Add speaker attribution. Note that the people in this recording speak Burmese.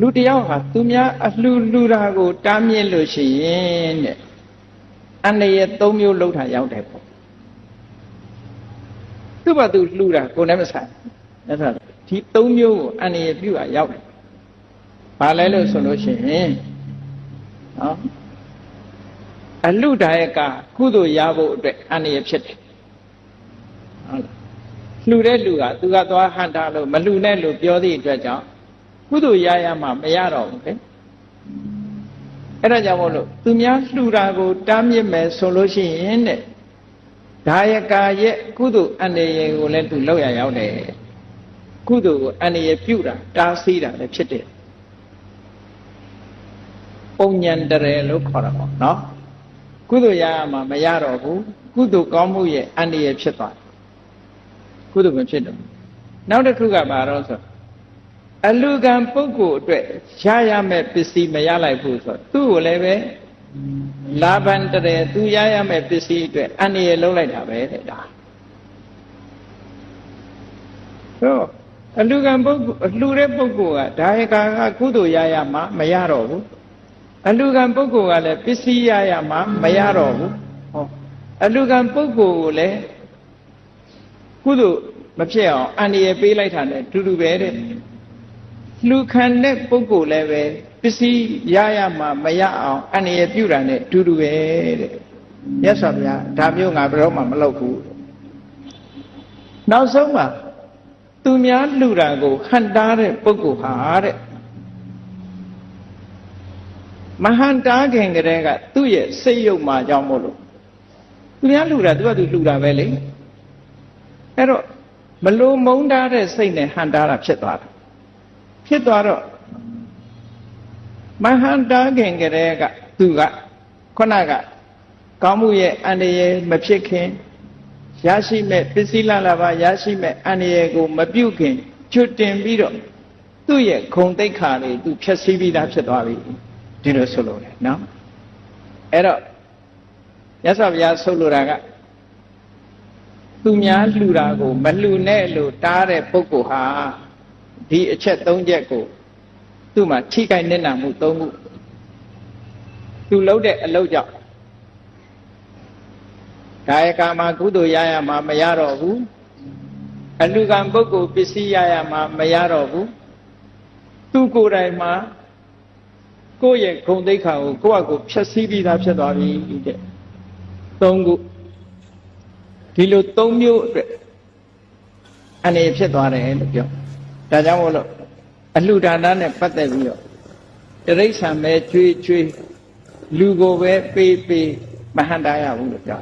Speaker 1: လူတစ်ယောက်ဟာသူများအလှူလှူတာကိုတားမြစ်လို့ရှိရင်တဲ့အန္တရာယ်၃မျိုးလောက်တာရောက်တယ်ပေါ့သူ့ဘာသူလှူတာကိုယ်နဲ့မဆိုင်အဲ့ဒါဒီ၃မျိုးကိုအန္တရာယ်ပြုတာရောက်တယ်ဘာလဲလို့ဆိုလို့ရှိရင်နော်အလှဒါယကကုသိုလ်ရဖို့အတွက်အန္တရာယ်ဖြစ်တယ်ဟုတ်လားလှူတဲ့လူကသူကသွားဟန်တာလို့မလှူနဲ့လို့ပြောသည့်အတွက်ကြောင့် ကုသိုလ်ရရမှမရတော့ဘူးလေအဲ့ဒါကြောင့်မို့လို့သူများလှူတာကိုတားမြစ်မယ်ဆိုလို့ရှိရင်တဲ့ဒါယကာရဲ့ကုသိုလ်အန္တရာယ်ကိုလည်းသူလောက်ရရောက်တယ်ကုသိုလ်ကိုအန္တရာယ်ပြုတာတားဆီးတာလည်းဖြစ်တယ်ပုံညံတရယ်လို့ခေါ်တာပေါ့နော်ကုသိုလ်ရရမှမရတော့ဘူးကုသိုလ်ကောင်းမှုရဲ့အန္တရာယ်ဖြစ်သွားတယ်ကုသိုလ်မဖြစ်တော့ဘူးနောက်တစ်ခုကဘာတော့ဆို အလူကံပုဂ္ဂိုလ်အတွက်ရရမဲ့ပစ္စည်းမရလိုက်ဘူးဆိုတော့သူ့ကိုလည်းပဲလာဘန်တရယ်သူရရမဲ့ပစ္စည်းအတွက်အန္တရာယ်လုံးလိုက်တာပဲတဲ့ဒါတော့အလူကံပုဂ္ဂိုလ်အလှူတဲ့ပုဂ္ဂိုလ်ကဒါယကာကကုသိုလ်ရရမှာမရတော့ဘူးအလူကံပုဂ္ဂိုလ်ကလည်းပစ္စည်းရရမှာမရတော့ဘူးဟောအလူကံပုဂ္ဂိုလ်ကိုလည်းကုသိုလ်မဖြစ်အောင်အန္တရာယ်ပေးလိုက်တာနဲ့တူတူပဲတဲ့ လူခံတဲ့ပုဂ္ဂိုလ်လည်းပဲပစ္စည်းရရမှာမရအောင်အန္တရာယ်ပြုတာနဲ့တူတူပဲတဲ့မြတ်စွာဘုရားဒါမျိုးငါဘယ်တော့မှမလုပ်ဘူးနောက်ဆုံးမှာသူများလှူတာကိုဟန်တားတဲ့ပုဂ္ဂိုလ်ဟာတဲ့မဟန်တားခင်ကတည်းကသူ့ရဲ့စိတ်ယုတ်မှကြောင့်မို့လို့သူများလှူတာသူကသူလှူတာပဲလေအဲ့တော့မလို့မုန်းတားတဲ့စိတ်နဲ့ဟန်တားတာဖြစ်သွားတာ ဖြစ်သွားတော့မဟန်တားခင်ကတည်းကသူကခုနကကောင်းမှုရဲ့အန္တရာယ်မဖြစ်ခင်ရရှိမဲ့ပစ္စည်းလလပါရရှိမဲ့အန္တရာယ်ကိုမပြုတ်ခင်ချွတ်တင်ပြီးတော့သူ့ရဲ့ခုံတိတ်ခါတွေသူဖြည့်ဆည်းပြီးသားဖြစ်သွားပြီဒီလိုဆိုလို့လေနော်အဲ့တော့ရသော်ဘုရားဆုလို့တာကသူများလှူတာကို မလှူနဲ့လို့တားတဲ့ပုဂ္ဂိုလ်ဟာ ဒီအချက်၃ချက်ကိုသူ့မှာထိခိုက်နေတာမှု၃ခုသူလုပ်တဲ့အလုပ်ကြောင့်ကာယကံမှာကုသိုလ်ရရမှာမရတော့ဘူးအလူကံပုဂ္ဂိုလ်ပစ္စည်းရရမှာမရတော့ဘူးသူကိုယ်တိုင်မှာကိုယ့်ရဲ့ဂုဏ်သိက္ခာကိုကိုယ့်အကိုဖြည့်ဆည်းပြီးသားဖြစ်သွားပြီတဲ့သုံးခုဒီလိုသုံးမျိုးအတွက်အနေဖြစ်သွားတယ်လို့ပြော ဒါကြောင့်မို့လို့အလှဒါနနဲ့ပတ်သက်ပြီးတော့တရိစ္ဆာန်ပဲကျွေးကျွေးလူကိုပဲပေးပေးမဟန်တာရဘူးလို့ပြော